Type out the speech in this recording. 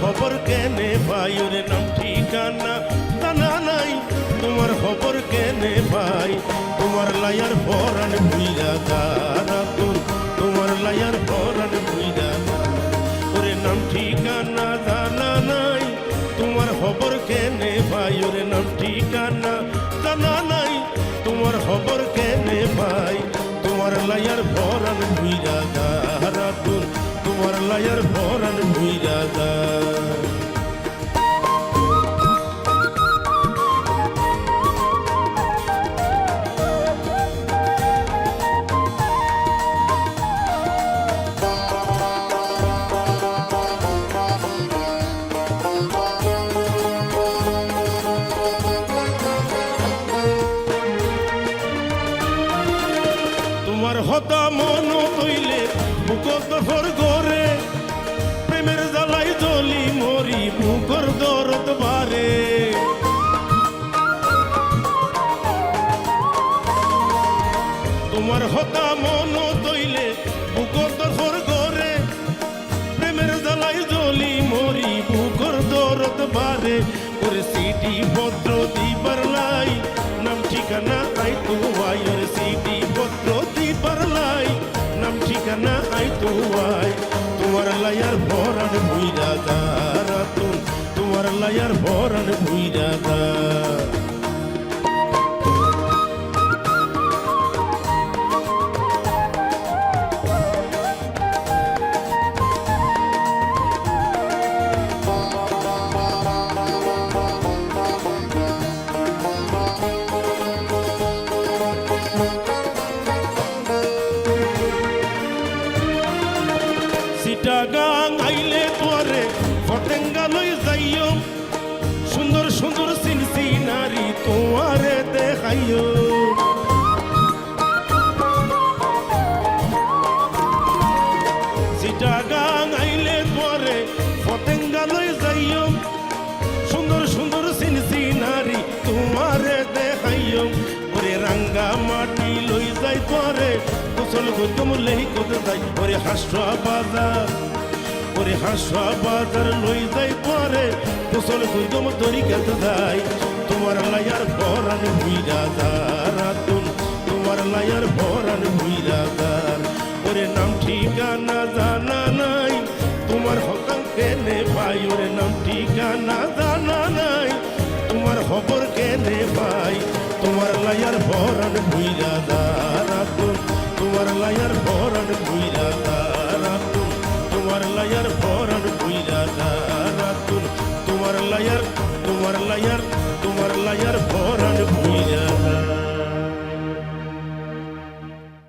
খবর কেনে ভাই? নাম ঠিকানা জানা নাই। তোমার খবর কেনে ভাই? তোমার লায়ার পরাণ ভুইরা দারা তোর। তোমার লায়ার পরাণ ভুইরা ওরে নাম ঠিকানা জানা নাই। তোমার খবর কেনে ভাই? ওরে নাম ঠিকানা জানা নাই। তোমার খবর কেনে ভাই? তোমার লায়ার ভরান ভুইরা দারা তোর। তোমার লায়ার ভরান ভুইরা দা তোমার হতা মন হইলে বুকর দফর গরে প্রেমের জ্বালাই জ্বলি মরি বুকর দরদ বারে। তোমার হতা মন তৈলে বুকর দফর গরে প্রেমের জ্বালাই জ্বলি মরি বুকর দরদ বারে। ওরে সিটি পত্র দিবার লাই আই তোমার লায়ার ভরান ভুইরা তুম তোমার লায়ার ভরান ভুইরা দা গৌতম লেহি কত যাই ওরে হাসা বাজার ওরে হাসা বাজার লই যাই তোরে কুশল গৌতম তরি কত যাই তোমার লায়ার ভরান ভুইরা দার। তোমার লায়ার ভরান ভুইরা দার। ওরে নাম ঠিকানা জানা নাই, তোমার হকাম কেনে ভাই? ওরে নাম ঠিকানা জানা নাই, তোমার খবর কেনে ভাই? তোমার লায়ার ভরান ভুইরা দা তোমার লায়ার তোমার লায়ার